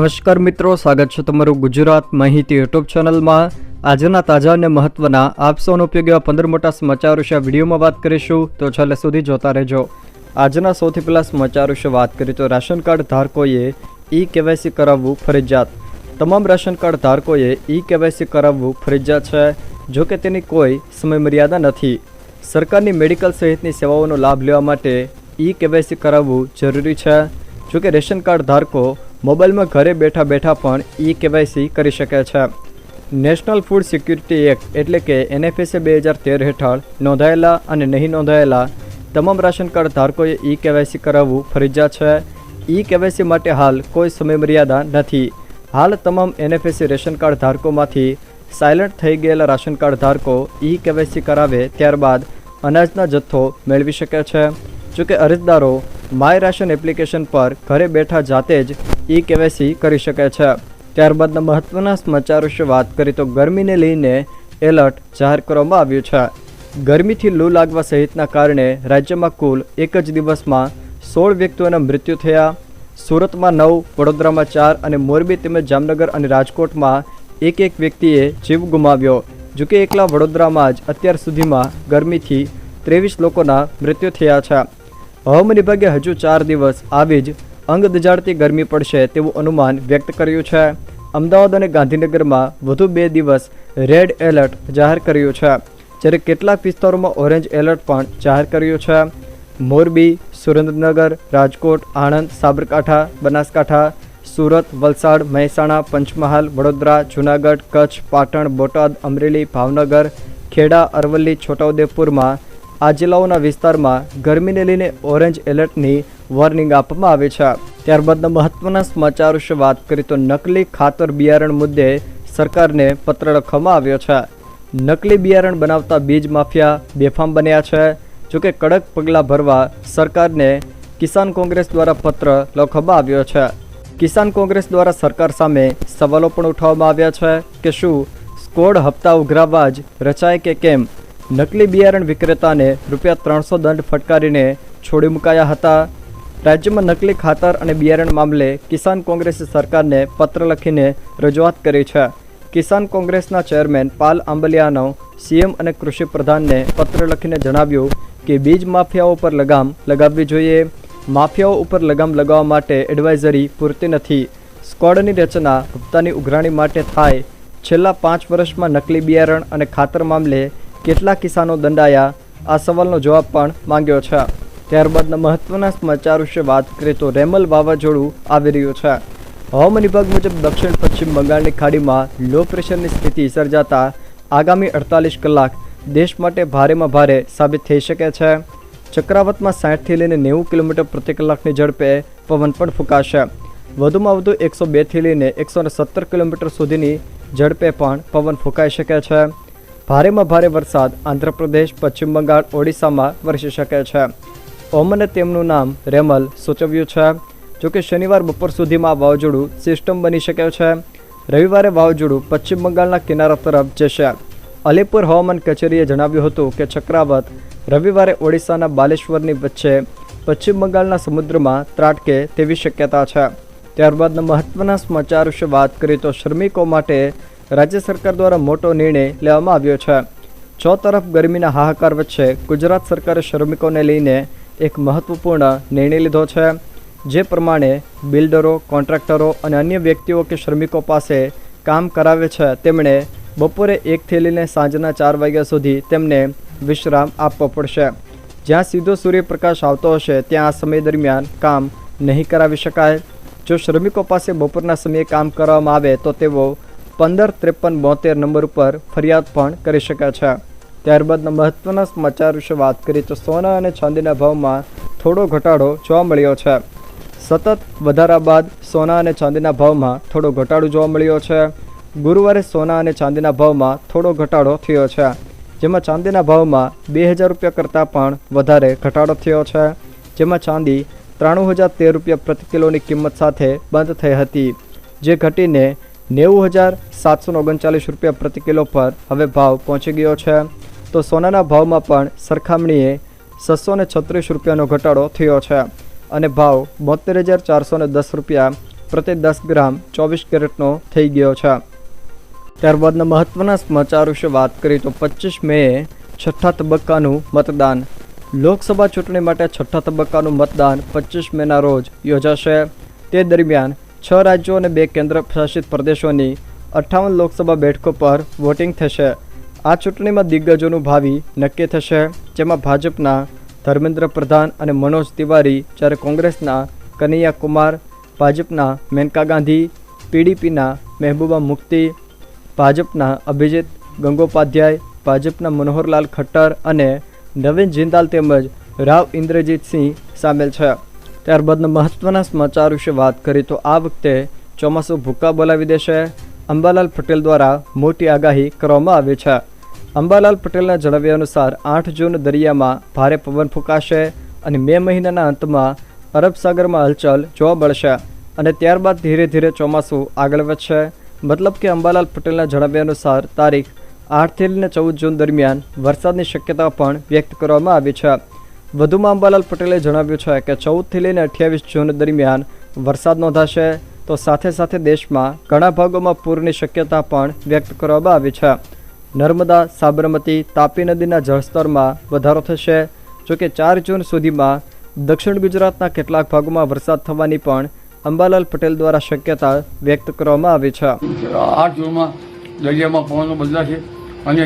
નમસ્કાર મિત્રો, સ્વાગત છે તમારું ગુજરાત માહિતી યુટ્યુબ ચેનલમાં. આજના તાજા અને મહત્વના આપ સૌનો ઉપયોગી એવા પંદર મોટા સમાચાર વિશે વિડીયોમાં વાત કરીશું. તો છેલ્લે સુધી જોતા રહેજો. આજના સૌથી પહેલાં સમાચાર વિશે વાત કરીએ તો રાશન કાર્ડ ધારકોએ ઈ કેવાયસી કરાવવું ફરજિયાત. તમામ રાશન કાર્ડ ધારકોએ ઈ કેવાયસી કરાવવું ફરજિયાત છે, જો કે તેની કોઈ સમયમર્યાદા નથી. સરકારની મેડિકલ સહિતની સેવાઓનો લાભ લેવા માટે ઈ કેવાયસી કરાવવું જરૂરી છે. જો કે રેશન કાર્ડ ધારકો મોબાઈલમાં ઘરે બેઠા બેઠા પણ ઈ કેવાયસી કરી શકે છે. નેશનલ ફૂડ સિક્યુરિટી એક્ટ એટલે કે એનએફએસએ બે હજાર તેર હેઠળ નોંધાયેલા અને નહીં નોંધાયેલા તમામ રાશન કાર્ડ ધારકોએ ઈ કેવાયસી કરાવવું ફરજિયાત છે. ઈ કેવાયસી માટે હાલ કોઈ સમયમર્યાદા નથી. હાલ તમામ એનએફએસસી રેશન કાર્ડ ધારકોમાંથી સાયલન્ટ થઈ ગયેલા રાશન કાર્ડ ધારકો ઈ કેવાયસી કરાવે ત્યારબાદ અનાજના જથ્થો મેળવી શકે છે. જોકે અરજદારો માય રાશન એપ્લિકેશન પર ઘરે બેઠા જાતે જ ઈ કેવાયસી કરી શકે છે. ત્યારબાદના મહત્વના સમાચાર વિશે વાત કરીએ તો ગરમીને લઈને એલર્ટ જાહેર કરવામાં આવ્યું છે. ગરમીથી લૂ લાગવા સહિતના કારણે રાજ્યમાં કુલ એક જ દિવસમાં સોળ વ્યક્તિઓના મૃત્યુ થયા. સુરતમાં નવ, વડોદરામાં ચાર અને મોરબી તેમજ જામનગર અને રાજકોટમાં એક એક વ્યક્તિએ જીવ ગુમાવ્યો. જોકે એકલા વડોદરામાં જ અત્યાર સુધીમાં ગરમીથી ત્રેવીસ લોકોના મૃત્યુ થયા છે. હવામાન વિભાગે હજુ ચાર દિવસ આવી જ અંગ દજાડતી ગરમી પડશે તેવું અનુમાન વ્યક્ત કર્યું છે. અમદાવાદ અને ગાંધીનગરમાં વધુ બે દિવસ રેડ એલર્ટ જાહેર કર્યું છે, જ્યારે કેટલાક વિસ્તારોમાં ઓરેન્જ એલર્ટ પણ જાહેર કર્યું છે. મોરબી, સુરેન્દ્રનગર, રાજકોટ, આણંદ, સાબરકાંઠા, બનાસકાંઠા, સુરત, વલસાડ, મહેસાણા, પંચમહાલ, વડોદરા, જૂનાગઢ, કચ્છ, પાટણ, બોટાદ, અમરેલી, ભાવનગર, ખેડા, અરવલ્લી, છોટાઉદેપુરમાં આ જિલ્લાઓના વિસ્તારમાં ગરમીને લઈને ઓરેન્જ એલર્ટની વોર્નિંગ આપવામાં આવી છે. ત્યારબાદના મહત્વના સમાચાર વિશે વાત કરીએ તો નકલી ખાતર બિયારણ મુદ્દે સરકારને પત્ર લખવામાં આવ્યો છે. નકલી બિયારણ બનાવતા બીજ માફિયા બેફામ બન્યા છે. જોકે કડક પગલાં ભરવા સરકારને કિસાન કોંગ્રેસ દ્વારા પત્ર લખવામાં આવ્યો છે. કિસાન કોંગ્રેસ દ્વારા સરકાર સામે સવાલો પણ ઉઠાવવામાં આવ્યા છે કે શું સ્કોડ હપ્તા ઉઘરાવવા જ રચાય કે કેમ? નકલી બિયારણ વિક્રેતાને રૂપિયા ત્રણસો દંડ ફટકારીને છોડી મુકાયા હતા. રાજ્યમાં નકલી ખાતર અને બિયારણ મામલે કિસાન કોંગ્રેસે સરકારને પત્ર લખીને રજૂઆત કરી છે. કિસાન કોંગ્રેસના ચેરમેન પાલ આંબલિયાનો સીએમ અને કૃષિ પ્રધાનને પત્ર લખીને જણાવ્યું કે બીજ માફિયાઓ પર લગામ લગાવવી જોઈએ. માફિયાઓ ઉપર લગામ લગાવવા માટે એડવાઇઝરી પૂરતી નથી. સ્કોડની રચના હપ્તાની ઉઘરાણી માટે થાય. છેલ્લા પાંચ વર્ષમાં નકલી બિયારણ અને ખાતર મામલે કેટલા કિસાનો દંડાયા આ સવાલનો જવાબ પણ માંગ્યો છે. ત્યારબાદના મહત્વના સમાચાર વિશે વાત કરીએ તો રેમલ વાવાઝોડું આવી રહ્યું છે. હવામાન વિભાગ મુજબ દક્ષિણ પશ્ચિમ બંગાળની ખાડીમાં લો પ્રેશરની સ્થિતિ સર્જાતા આગામી અડતાલીસ કલાક દેશ માટે ભારેમાં ભારે સાબિત થઈ શકે છે. ચક્રાવતમાં સાઠથી લઈને નેવું કિલોમીટર પ્રતિ કલાકની ઝડપે પવન પણ ફૂંકાશે. વધુમાં વધુ એકસો બેથી લઈને એકસો સત્તર કિલોમીટર સુધીની ઝડપે પણ પવન ફૂંકાઈ શકે છે. ભારેમાં ભારે વરસાદ આંધ્રપ્રદેશ, પશ્ચિમ બંગાળ, ઓડિશામાં વરસી શકે છે. ઓમને તેમનું નામ રેમલ સૂચવ્યું છે. જોકે શનિવાર બપોર સુધીમાં વાવાઝોડું સિસ્ટમ બની શકે છે. રવિવારે વાવાઝોડું પશ્ચિમ બંગાળના કિનારા તરફ જશે. અલીપુર હવામાન કચેરીએ જણાવ્યું હતું કે ચક્રાવત રવિવારે ઓડિશાના બાલેશ્વરની વચ્ચે પશ્ચિમ બંગાળના સમુદ્રમાં ત્રાટકે તેવી શક્યતા છે. ત્યારબાદના મહત્વના સમાચાર વિશે વાત કરીએ તો શ્રમિકો માટે રાજ્ય સરકાર દ્વારા મોટો નિર્ણય લેવામાં આવ્યો છે. છ તરફ ગરમીના હાહાકાર વચ્ચે ગુજરાત સરકારે શ્રમિકોને લઈને એક મહત્વપૂર્ણ નિર્ણય લીધો છે, જે પ્રમાણે બિલ્ડરો, કોન્ટ્રાક્ટરો અને અન્ય વ્યક્તિઓ કે શ્રમિકો પાસે કામ કરાવે છે, તેમણે બપોરે એકથી લઈને સાંજના ચાર વાગ્યા સુધી તેમને વિશ્રામ આપવો પડશે. જ્યાં સીધો સૂર્યપ્રકાશ આવતો હશે, ત્યાં આ સમય દરમિયાન કામ નહીં કરાવી શકાય. જો શ્રમિકો પાસે બપોરના સમયે કામ કરવામાં આવે, તો તેઓ પંદર ત્રેપન બોતેર નંબર ઉપર ફરિયાદ પણ કરી શકે છે. ત્યારબાદના મહત્વના સમાચાર વિશે વાત કરીએ તો સોના અને ચાંદીના ભાવમાં થોડો ઘટાડો જોવા મળ્યો છે. સતત વધારા બાદ સોના અને ચાંદીના ભાવમાં થોડો ઘટાડો જોવા મળ્યો છે. ગુરુવારે સોના અને ચાંદીના ભાવમાં થોડો ઘટાડો થયો છે. જેમાં ચાંદીના ભાવમાં બે હજાર રૂપિયા કરતાં પણ વધારે ઘટાડો થયો છે. જેમાં ચાંદી ત્રાણું હજાર તેર રૂપિયા પ્રતિ કિલોની કિંમત સાથે બંધ થઈ હતી. જે ઘટીને નેવું હજાર સાતસો ઓગણચાલીસ રૂપિયા પ્રતિ કિલો પર હવે ભાવ પહોંચી ગયો છે. તો સોનાના ભાવમાં પણ સરખામણીએ છસો ને છત્રીસ રૂપિયાનો ઘટાડો થયો છે અને ભાવ બોતેર હજાર ચારસો દસ રૂપિયા પ્રતિ દસ ગ્રામ ચોવીસ કેરેટનો થઈ ગયો છે. ત્યારબાદના મહત્વના સમાચાર વિશે વાત કરીએ તો પચીસ મેએ છઠ્ઠા તબક્કાનું મતદાન. લોકસભા ચૂંટણી માટે છઠ્ઠા તબક્કાનું મતદાન પચીસ મેના રોજ યોજાશે. તે દરમિયાન છ રાજ્યો અને બે કેન્દ્ર શાસિત પ્રદેશોની અઠ્ઠાવન લોકસભા બેઠકો પર વોટિંગ થશે. આ ચૂંટણીમાં દિગ્ગજોનું ભાવિ નક્કી થશે, જેમાં ભાજપના ધર્મેન્દ્ર પ્રધાન અને મનોજ તિવારી, જ્યારે કોંગ્રેસના કનૈયા કુમાર ભાજપના મેનકા ગાંધી, પીડીપીના મહેબૂબા મુફ્તી, ભાજપના અભિજીત ગંગોપાધ્યાય, ભાજપના મનોહરલાલ ખટ્ટર અને નવીન જિંદાલ તેમજ રાવ ઇન્દ્રજીતસિંહ સામેલ છે. ત્યારબાદના મહત્વના સમાચાર વિશે વાત કરીએ તો આ વખતે ચોમાસું ભૂકા બોલાવી દેશે. અંબાલાલ પટેલ દ્વારા મોટી આગાહી કરવામાં આવી છે. અંબાલાલ પટેલના જણાવ્યા અનુસાર આઠ જૂન દરિયામાં ભારે પવન ફૂંકાશે અને મે મહિનાના અંતમાં અરબ સાગરમાં હલચલ જોવા મળશે અને ત્યારબાદ ધીરે ધીરે ચોમાસું આગળ વધશે. મતલબ કે અંબાલાલ પટેલના જણાવ્યા અનુસાર તારીખ આઠથી લઈને ચૌદ જૂન દરમિયાન વરસાદની શક્યતા પણ વ્યક્ત કરવામાં આવી છે. વધુમાં અંબાલાલ પટેલે જણાવ્યું છે કે ચૌદથી લઈને અઠ્યાવીસ જૂન દરમિયાન વરસાદ નોંધાશે તો સાથે સાથે દેશમાં ઘણા ભાગોમાં પૂરની શક્યતા પણ વ્યક્ત કરવામાં આવી છે. નર્મદા, સાબરમતી, તાપી નદીના જળસ્તરમાં વધારો થશે. જોકે ચાર જૂન સુધીમાં દક્ષિણ ગુજરાતના કેટલાક ભાગોમાં વરસાદ થવાની પણ અંબાલાલ પટેલ દ્વારા શક્યતા વ્યક્ત કરવામાં આવી છે. આઠ જૂનમાં દરિયામાં પવનો બદલાશે અને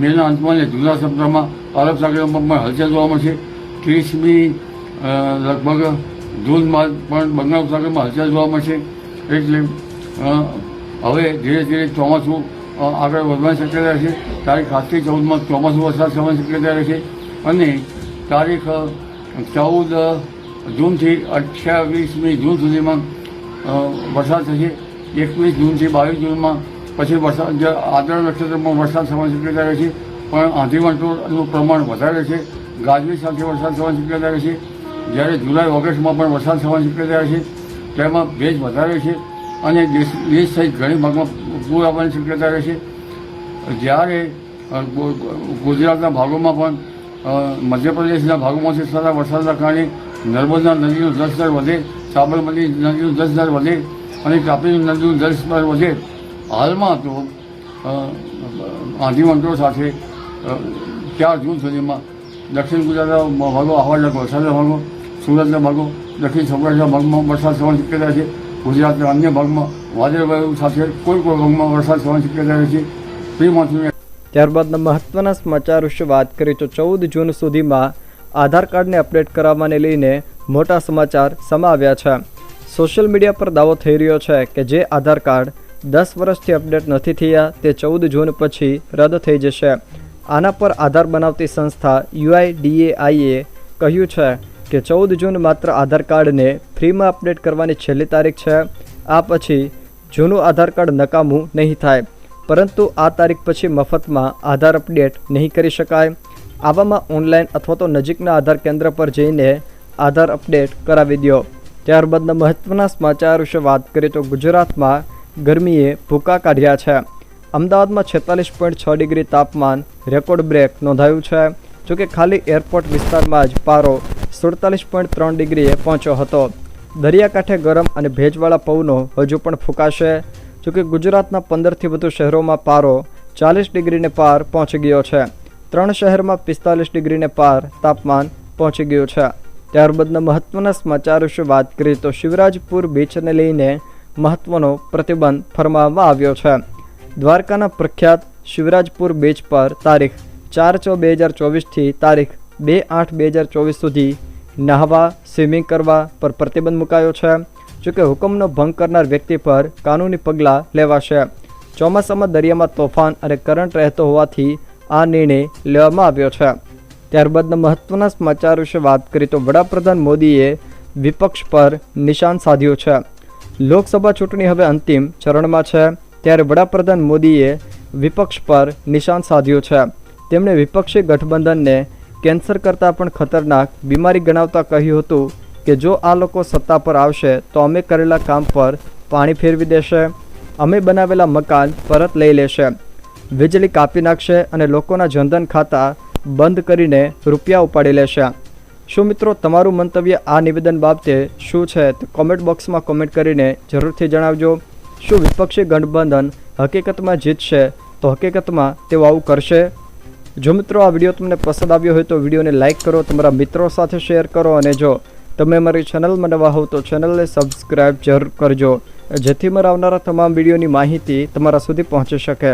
મેના અંતમાં જૂના સપ્તાહમાં અરબ સાગરમાં પણ હલચલ જોવા મળશે. ત્રીસમી લગભગ જૂનમાં પણ બંગાળ ઉપસાગરમાં હલચલ જોવા મળશે. એટલે હવે ધીરે ધીરે ચોમાસું આગળ વધવાની શક્યતા રહેશે. તારીખ આજથી ચૌદમાં ચોમાસું વરસાદ થવાની શક્યતા રહેશે. અને તારીખ ચૌદ જૂનથી અઠ્યાવીસમી જૂન સુધીમાં વરસાદ થશે. એકવીસ જૂનથી બાવીસ જૂનમાં પછી વરસાદ આદર નક્ષત્રમાં વરસાદ થવાની શક્યતા રહે છે પણ આંધીવંટોનું પ્રમાણ વધારે છે ગાજવી સાથે વરસાદ થવાની શક્યતા રહે છે. જ્યારે જુલાઈ, ઓગસ્ટમાં પણ વરસાદ થવાની શક્યતા રહે છે. તેમાં ભેજ વધારે છે અને દેશ દેશ સહિત ઘણી ભાગમાં પૂર આવવાની શક્યતા રહે છે. જ્યારે ગુજરાતના ભાગોમાં પણ મધ્યપ્રદેશના ભાગોમાંથી થતા વરસાદના કારણે નર્મદા નદીનું જળસ્તર વધે, સાબરમતી નદીનું જળસ્તર વધે અને તાપી નદીનું જળસ્તર વધે. હાલમાં તો આંધી વંટોળ સાથે ચાર જૂન સુધીમાં દક્ષિણ ગુજરાતના ભાગો આહવાડના વરસાદના ભાગો સુરતના ભાગો, દક્ષિણ સૌરાષ્ટ્રના ભાગમાં વરસાદ થવાની શક્યતા છે. ગુજરાતના અન્ય ભાગમાં વાદળવાયુ સાથે કોઈ કોઈ ભાગમાં વરસાદ થવાની શક્યતા છે. ત્યારબાદના મહત્વના સમાચાર વિશે વાત કરીએ તો ચૌદ જૂન સુધીમાં આધાર કાર્ડને અપડેટ કરાવવાને લઈને મોટા સમાચાર સમાવ્યા છે. સોશિયલ મીડિયા પર દાવો થઈ રહ્યો છે કે જે આધાર કાર્ડ દસ વર્ષથી અપડેટ નથી થયા, તે ચૌદ જૂન પછી રદ થઈ જશે. આના પર આધાર બનાવતી સંસ્થા યુઆઈડીએઆઈએ કહ્યું છે કે ચૌદ જૂન માત્ર આધાર કાર્ડને ફ્રીમાં અપડેટ કરવાની છેલ્લી તારીખ છે. આ પછી જૂનું આધાર કાર્ડ નકામું નહીં થાય, પરંતુ આ તારીખ પછી મફતમાં આધાર અપડેટ નહીં કરી શકાય. આવામાં ઓનલાઈન અથવા તો નજીકના આધાર કેન્દ્ર પર જઈને આધાર અપડેટ કરાવી દો. ત્યારબાદના મહત્વના સમાચાર વિશે વાત કરીએ તો ગુજરાતમાં ગરમીએ ભૂકા કાઢ્યા છે. અમદાવાદમાં છેતાલીસ પોઈન્ટ છ ડિગ્રી તાપમાન રેકોર્ડ બ્રેક નોંધાયું છે. જોકે ખાલી એરપોર્ટ વિસ્તારમાં જ પારો સુડતાલીસ પોઈન્ટ ત્રણ ડિગ્રીએ પહોંચ્યો હતો. દરિયાકાંઠે ગરમ અને ભેજવાળા પવનો હજુ પણ ફૂંકાશે. જોકે ગુજરાતના પંદરથી વધુ શહેરોમાં પારો ચાલીસ ડિગ્રીને પાર પહોંચી ગયો છે. ત્રણ શહેરમાં પિસ્તાલીસ ડિગ્રીને પાર તાપમાન પહોંચી ગયું છે. ત્યારબાદના મહત્વના સમાચાર વિશે વાત કરીએ તો શિવરાજપુર બીચને લઈને મહત્વનો પ્રતિબંધ ફરમાવવામાં આવ્યો છે. દ્વારકાના પ્રખ્યાત શિવરાજપુર બીચ પર તારીખ ચાર છ બે હજાર ચોવીસથી તારીખ બે આઠ બે હજાર ચોવીસ સુધી નહાવા સ્વિમિંગ કરવા પર પ્રતિબંધ મુકાયો છે જોકે હુકમનો ભંગ કરનાર વ્યક્તિ પર કાનૂની પગલાં લેવાશે. ચોમાસામાં દરિયામાં તોફાન અને કરંટ રહેતો હોવાથી આ નિર્ણય લેવામાં આવ્યો છે. ત્યારબાદના મહત્વના સમાચાર વિશે વાત કરીએ તો વડાપ્રધાન મોદીએ વિપક્ષ પર નિશાન સાધ્યું છે. લોકસભા ચૂંટણી હવે અંતિમ ચરણમાં છે. ત્યારે વડાપ્રધાન મોદીએ વિપક્ષ પર નિશાન સાધ્યું છે. તેમણે વિપક્ષી ગઠબંધનને કેન્સર કરતાં પણ ખતરનાક બીમારી ગણાવતા કહ્યું હતું કે જો આ લોકો સત્તા પર આવશે, તો અમે કરેલા કામ પર પાણી ફેરવી દેશે. અમે બનાવેલા મકાન પરત લઈ લેશે. વીજળી કાપી નાખશે અને લોકોના જનધન ખાતા બંધ કરીને રૂપિયા ઉપાડી લેશે. શું મિત્રો તમારું મંતવ્ય આ નિવેદન બાબતે શું છે? તો કોમેન્ટ બોક્સમાં કોમેન્ટ કરીને જરૂરથી જણાવજો. શું વિપક્ષી ગઠબંધન હકીકતમાં જીતશે તો હકીકતમાં તેઓ આવું કરશે? જો મિત્રો આ વીડિયો તમને પસંદ આવ્યો હોય તો વિડીયોને લાઇક કરો, તમારા મિત્રો સાથે શેર કરો અને જો તમે મારી ચેનલમાં નવા હોવ તો ચેનલને સબસ્ક્રાઈબ જરૂર કરજો, જેથી મારા આવનારા તમામ વિડીયોની માહિતી તમારા સુધી પહોંચી શકે.